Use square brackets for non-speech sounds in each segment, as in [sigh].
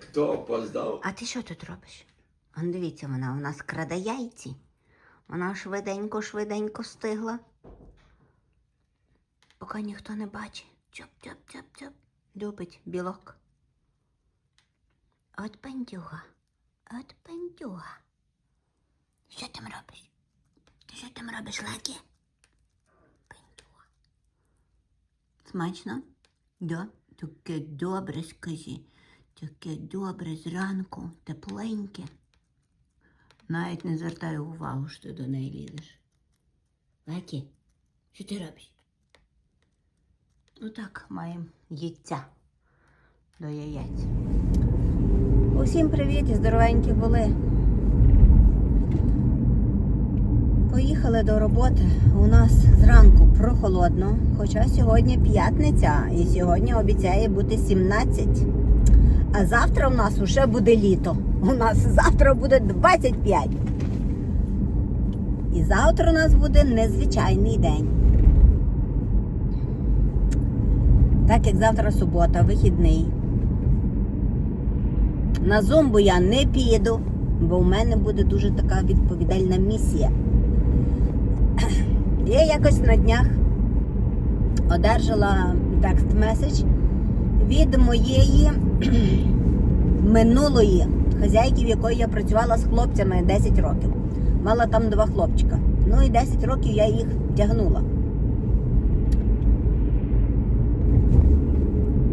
хто опоздав. А ти що тут робиш? Он дивіться, вона у нас краде яйці. Вона швиденько, швиденько стигла. Поки ніхто не бачить. Чоп-чоп-чоп-чоп. Любить білок. От пендюга. От пендюга. Що там робиш? Ти що там робиш, Лакі? Пендюга. Смачно? Да? Таке добре, скажи. Таке добре зранку, тепленьке. Навіть не звертаю увагу, що ти до неї лізеш. Лакі, що ти робиш? Отак маємо яйця до яєць. Усім привіт і здоровенькі були. Поїхали до роботи. У нас зранку прохолодно, хоча сьогодні п'ятниця і сьогодні обіцяє бути 17. А завтра у нас уже буде літо. У нас завтра буде 25. І завтра у нас буде незвичайний день. Так як завтра субота, вихідний. На зумбу я не піду, бо в мене буде дуже така відповідальна місія. [clears throat] Я якось на днях одержала текст-меседж від моєї [clears throat] минулої хазяйки, в якої я працювала з хлопцями 10 років. Мала там два хлопчика. Ну і 10 років я їх тягнула.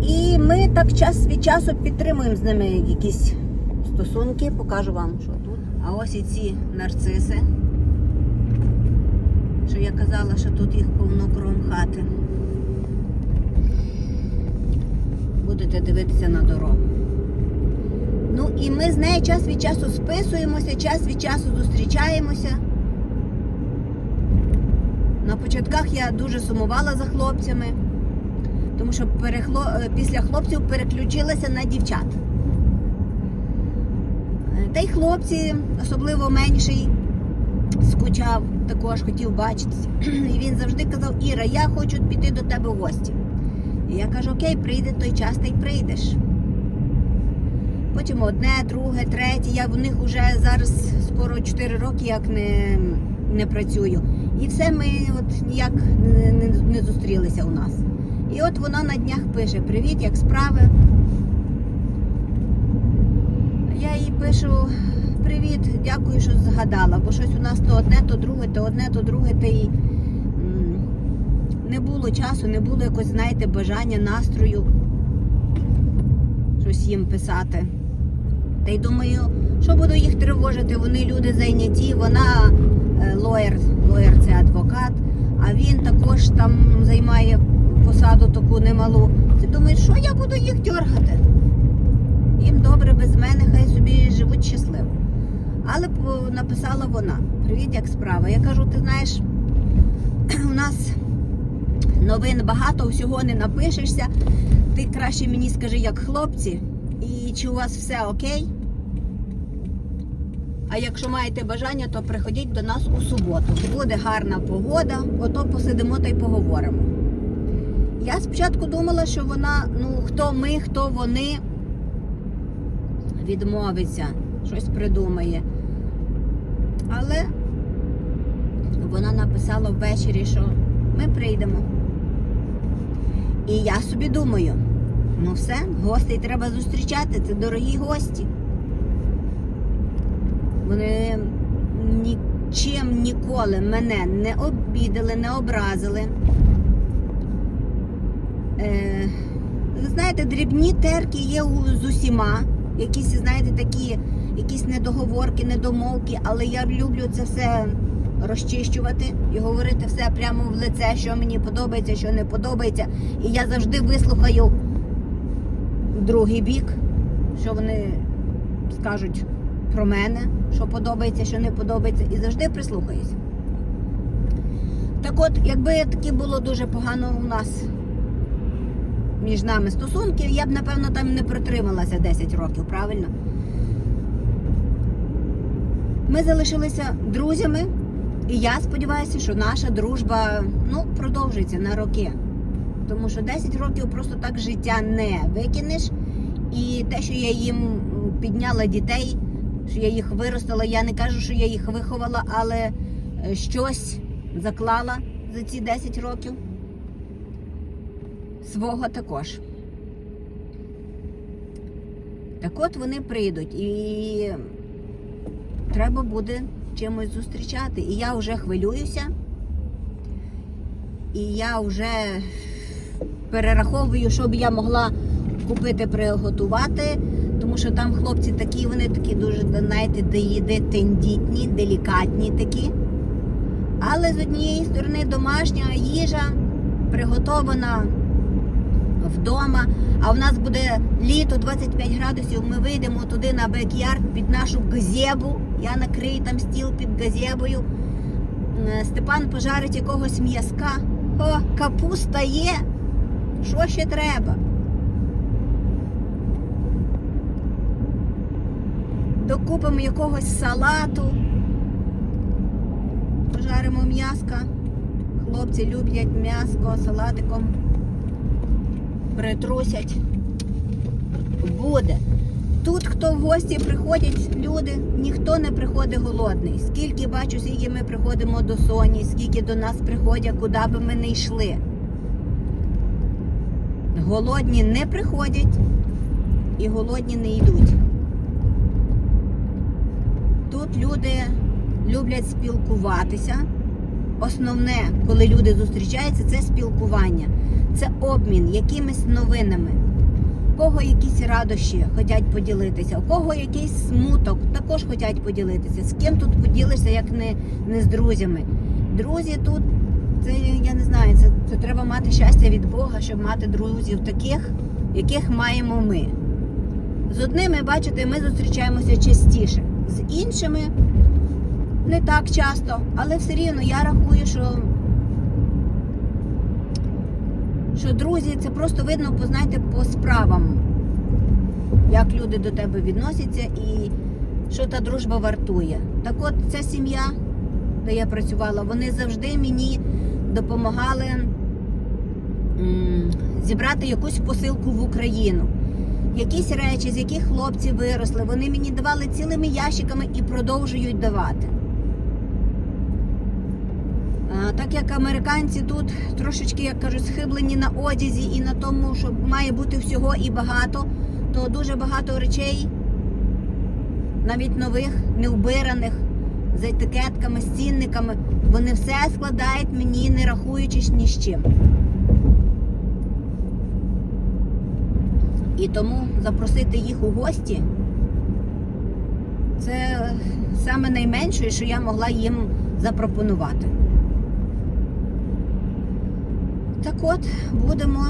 І ми так час від часу підтримуємо з ними якісь стосунки. Покажу вам, що тут. А ось і ці нарциси. Що я казала, що тут їх повно кром хати. Будете дивитися на дорогу. Ну і ми з нею час від часу списуємося, час від часу зустрічаємося. На початках я дуже сумувала за хлопцями, тому що перехло... е, після хлопців переключилася на дівчат. Е, Та й хлопці, особливо менший, скучав, також хотів бачитися. [clears throat] І він завжди казав, Іра, я хочу піти до тебе в гості. І я кажу, окей, прийде той час, та й прийдеш. Потім одне, друге, третє. Я в них вже зараз скоро 4 роки як не, не працюю. І все ми от ніяк не, не, не зустрілися у нас. І от вона на днях пише: Привіт, як справи? Я їй пишу: Привіт, дякую, що згадала, бо щось у нас то одне, то друге, то одне, то друге, та й не було часу, не було якось, знаєте, бажання, настрою щось їм писати. Та й думаю, що буду їх тривожити? Вони люди зайняті, вона е, лоєр, лоєр це адвокат, а він також там займає посаду таку немалу. Ти думаєш, що я буду їх дергати? Їм добре без мене, хай собі живуть щасливо. Але написала вона: Привіт, як справа. Я кажу, ти знаєш, [clears throat] у нас новин багато, всього не напишешся. Ти краще мені скажи, як хлопці, і чи у вас все окей? А якщо маєте бажання, то приходіть до нас у суботу. Буде гарна погода, ото посидимо та й поговоримо. Я спочатку думала, що вона, ну, хто ми, хто вони, відмовиться, щось придумає. Але вона написала ввечері, що ми прийдемо. І я собі думаю, ну все, гостей треба зустрічати, це дорогі гості. Вони нічим ніколи мене не обідали, не образили. Е, ви знаєте, дрібні терки є з усіма. Якісь, знаєте, такі якісь недоговорки, недомовки, але я люблю це все розчищувати і говорити все прямо в лице, що мені подобається, що не подобається. І я завжди вислухаю другий бік, що вони скажуть про мене, що подобається, що не подобається, і завжди прислухаюся. Так от, якби таки було дуже погано у нас між нами стосунки, я б, напевно, там не протрималася 10 років, правильно? Ми залишилися друзями, і я сподіваюся, що наша дружба ну, продовжиться на роки. Тому що 10 років просто так життя не викинеш. І те, що я їм підняла дітей, що я їх виростила, я не кажу, що я їх виховала, але е, щось заклала за ці 10 років. Свого також. Так от вони прийдуть і треба буде чимось зустрічати. І я вже хвилююся. І я вже перераховую, що б я могла купити, приготувати. Тому що там хлопці такі, вони такі дуже, знаєте, до їди тендітні, делікатні такі. Але з однієї сторони домашня їжа приготована вдома. А в нас буде літо 25 градусів. Ми вийдемо туди на бек-ярд під нашу газебу. Я накрию там стіл під газебою. Е, Степан пожарить якогось м'язка. О, капуста є. Що ще треба? Докупимо якогось салату. Пожаримо м'яска. Хлопці люблять м'яско салатиком. Притрусять. Буде. Тут, хто в гості приходять люди, ніхто не приходить голодний. Скільки бачу, скільки ми приходимо до Соні, скільки до нас приходять, куди би ми не йшли. Голодні не приходять і голодні не йдуть. Тут люди люблять спілкуватися. Основне, коли люди зустрічаються, це спілкування, це обмін якимись новинами. У кого якісь радощі хочуть поділитися, у кого якийсь смуток також хочуть поділитися. З ким тут поділишся, як не, не з друзями. Друзі тут, це я не знаю, це, це треба мати щастя від Бога, щоб мати друзів таких, яких маємо ми. З одними, бачите, ми зустрічаємося частіше, з іншими не так часто, але все рівно я рахую, що, що друзі, це просто видно, познайте по справам, як люди до тебе відносяться і що та дружба вартує. Так от ця сім'я, де я працювала, вони завжди мені допомагали зібрати якусь посилку в Україну. Якісь речі, з яких хлопці виросли, вони мені давали цілими ящиками і продовжують давати. А, Так як американці тут трошечки, як кажуть, схиблені на одязі і на тому, що має бути всього і багато, то дуже багато речей, навіть нових, невбираних, з етикетками, з цінниками, вони все складають мені, не рахуючись ні з чим. І тому запросити їх у гості це саме найменше, що я могла їм запропонувати. Так от, будемо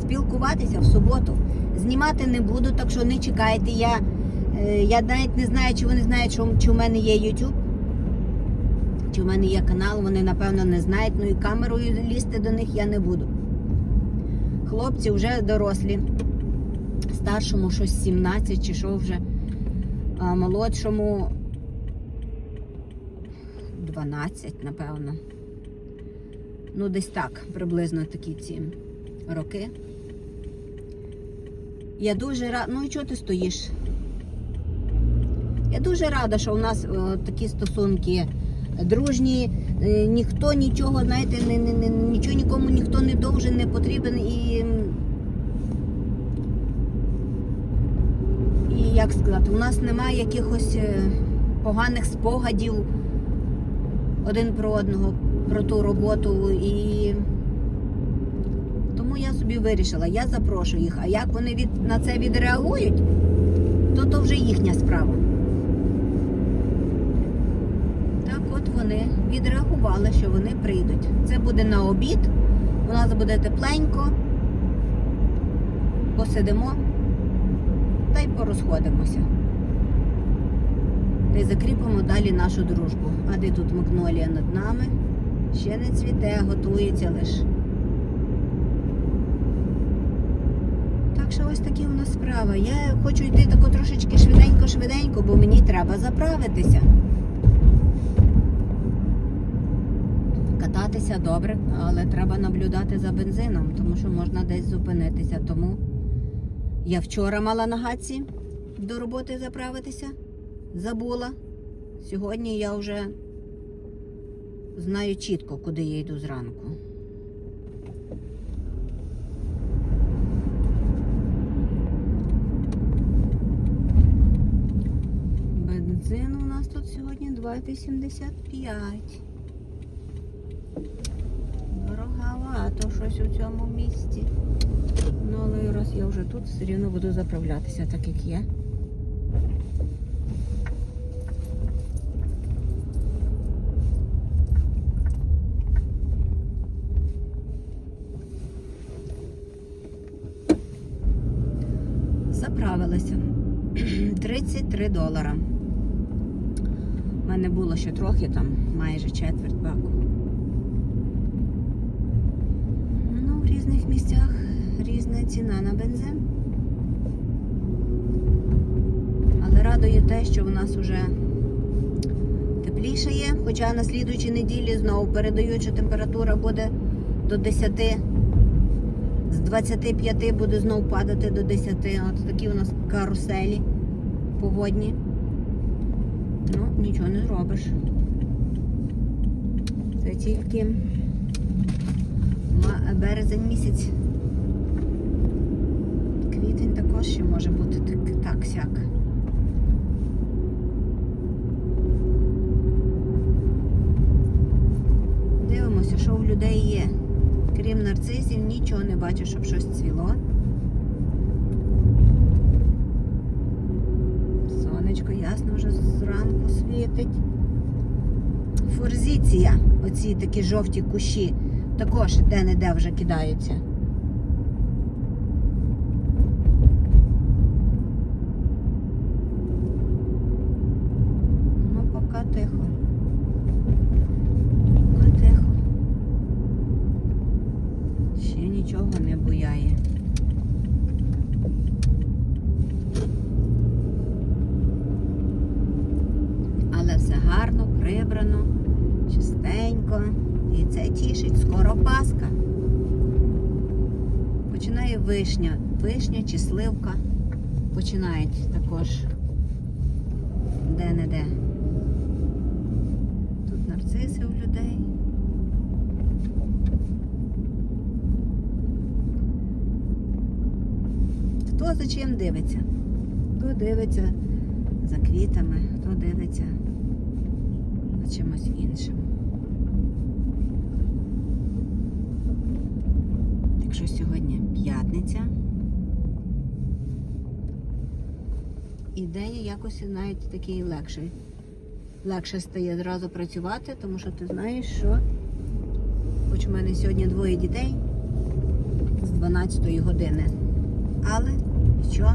спілкуватися в суботу. Знімати не буду, так що не чекайте. Я, е, я навіть не знаю, чи вони знають, що, чи в мене є YouTube, чи в мене є канал, вони напевно не знають, ну і камерою лізти до них я не буду. Хлопці вже дорослі. Старшому щось 17 чи що вже, а молодшому 12, напевно. Ну, десь так, приблизно такі ці роки. Я дуже рада. Ну і чого ти стоїш? Я дуже рада, що у нас о, такі стосунки дружні, е, ніхто нічого, знаєте, не, не, не, нічого нікому ніхто не должен, не потрібен і. І як сказати, у нас немає якихось е, поганих спогадів один про одного, про ту роботу. І тому я собі вирішила, я запрошу їх. А як вони від, на це відреагують, то то вже їхня справа. Так от вони відреагували, що вони прийдуть. Це буде на обід, у нас буде тепленько, посидимо та й порозходимося. Та й закріпимо далі нашу дружбу. А де тут магнолія над нами? Ще не цвіте, готується лиш. Так що ось такі у нас справи. Я хочу йти тако трошечки швиденько-швиденько, бо мені треба заправитися. Кататися добре, але треба наблюдати за бензином, тому що можна десь зупинитися. Тому Я вчора мала на гаці до роботи заправитися. Забула. Сьогодні я вже знаю чітко, куди я йду зранку. Бензин у нас тут сьогодні 2,85. Дороговато щось у цьому місці. Ну, але раз я вже тут, все рівно буду заправлятися, так як є. 33 долара. У мене було ще трохи там, майже четверть баку. Ну, в різних місцях різна ціна на бензин. Але радує те, що в нас вже тепліше є, хоча на слідуючій неділі знову передають, що температура буде до 10. З 25 буде знову падати до 10. От такі у нас каруселі погодні. Ну, нічого не зробиш. Це тільки березень місяць. Квітень також ще може бути так, сяк. Дивимося, що у людей є. Крім нарцисів, нічого не бачу, щоб щось цвіло. Сонечко ясно вже зранку світить. Форзиція, оці такі жовті кущі, також де-не-де вже кидаються. Ну, поки тихо. Поки тихо. Ще нічого не буяє. Але все гарно, прибрано, чистенько. І це тішить. Скоро Пасха. Починає вишня. Вишня чи сливка. Починають також де-не-де. Тут нарциси у людей. Хто за чим дивиться? Хто дивиться за квітами, хто дивиться за чимось іншим. Якщо сьогодні п'ятниця, і день якось навіть такий легший. Легше стає зразу працювати, тому що ти знаєш, що хоч у мене сьогодні двоє дітей з 12 години. Але що?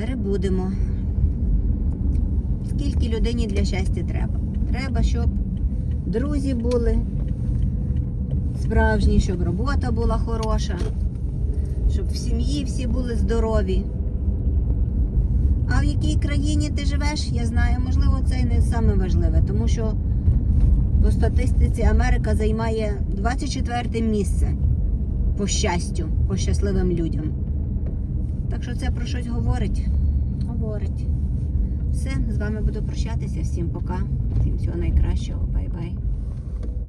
Перебудемо. Скільки людині для щастя треба? Треба, щоб друзі були справжні, щоб робота була хороша, щоб в сім'ї всі були здорові. А в якій країні ти живеш, я знаю, можливо, це і не саме важливе, тому що по статистиці Америка займає 24 місце по щастю, по щасливим людям. Так що це про щось говорить. Говорить. Все, з вами буду прощатися. Всім пока. Всім всього найкращого.